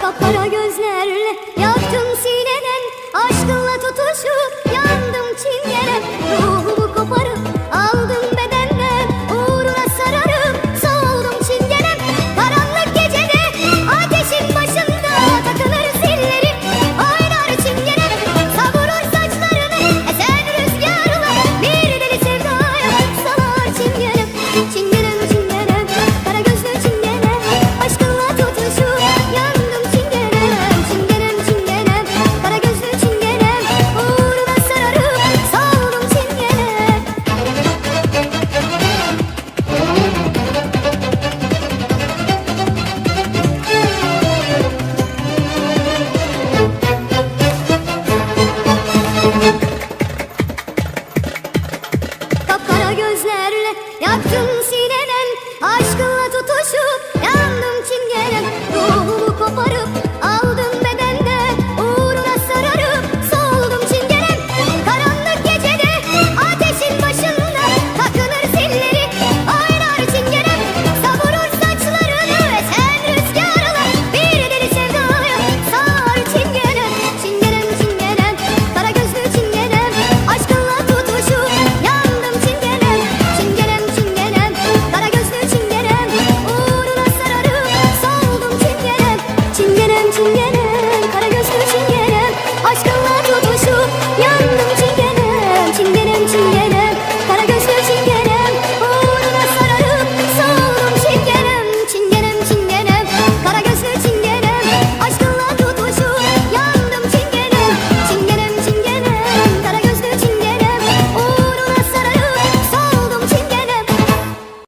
Kapkara gözlerle tutuşup 要珍惜。